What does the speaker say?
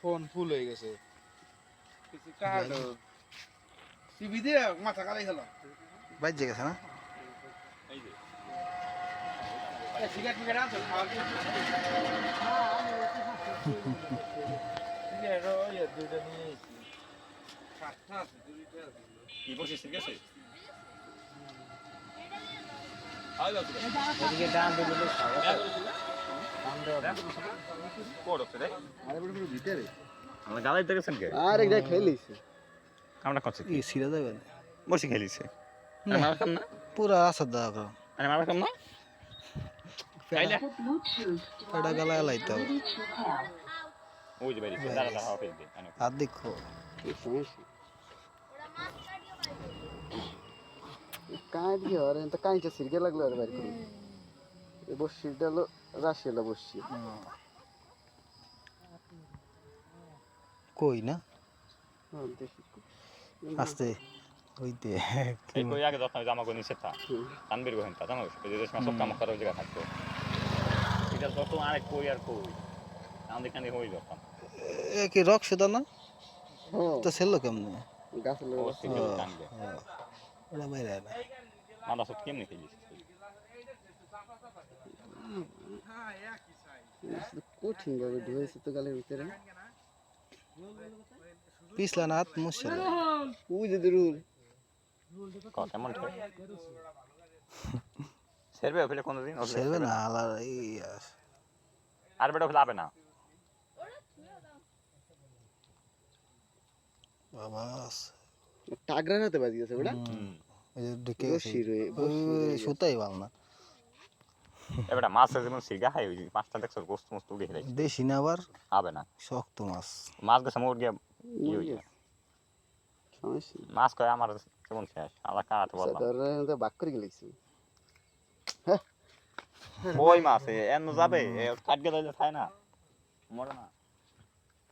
Phone ফুল হয়ে গেছে। কিছু টিভি দিয়ে মাথা কালাই খেলাম। বাজে গেছে না? সিগারেট মিগারেট আনছো খাওয়ার সিগারেট ওই দুইটা নিয়ে এসেছি। সাতটা আছে দুইটা আছে। কি বলছিস ঠিক আছে? এদিকে ডান দিলে বেশ গালাই দেখেছেন কে? আর একটা খেলিছে। আমরা করছি ই সিরা যাবে বসে খেলিছে। না। মারা কাম না? পুরা আসার দাও করো আরে মারা কাম না? এটা গালা গালাইতে ওই যে বাইরে দাঁড়া দাঁড়া দে আর দেখো। লাগল আর বাইর করি। এই হলো রাশিয়ালা বসি কই না? দেখি। আস্তে হইতে। এই কই আগে যখন জামা নিছে তা তানবির গোহেন তা এই যে সব কাম করার জায়গা থাকতো। এটা যত আরেক কই আর কই আমাদের এখানে হই যখন। এ কি রক সুদা না? তো ছিল কেমনে? সিগেল হ্যাঁ। ওটা বাইরে না। মাদা সব কেমনে খেলিস কঠিন ভাবে ঢুয়েছে তো গালের ভিতরে পিছলা না হাত মুছে ওই যে রুল কেমন সেরবে ফেলে কোনদিন সেরবে না আলার এই আর বেটা ফেলে আবে না বাবা টাগরা হাতে বাজি ওটা ওই যে ঢুকে গেছে। বসি রয়ে ওই সুতাই ভালো না। এবারে মাছ যেমন সিগা খাই ওই পাঁচটা দেখছ গোস্ত মোস্ত উড়ে খেলাই দেশি না আবার? হবে না। শক্ত মাছ। মাছ গেছে মোর গিয়ে হয়ে মাছ কয় আমার কেমন শেষ? আলাদা কাটাতে বললাম। বাক করে গেলেছি ওই মাছ এ? এন্ন যাবে কাটকে দিলে খায় না। মরে না।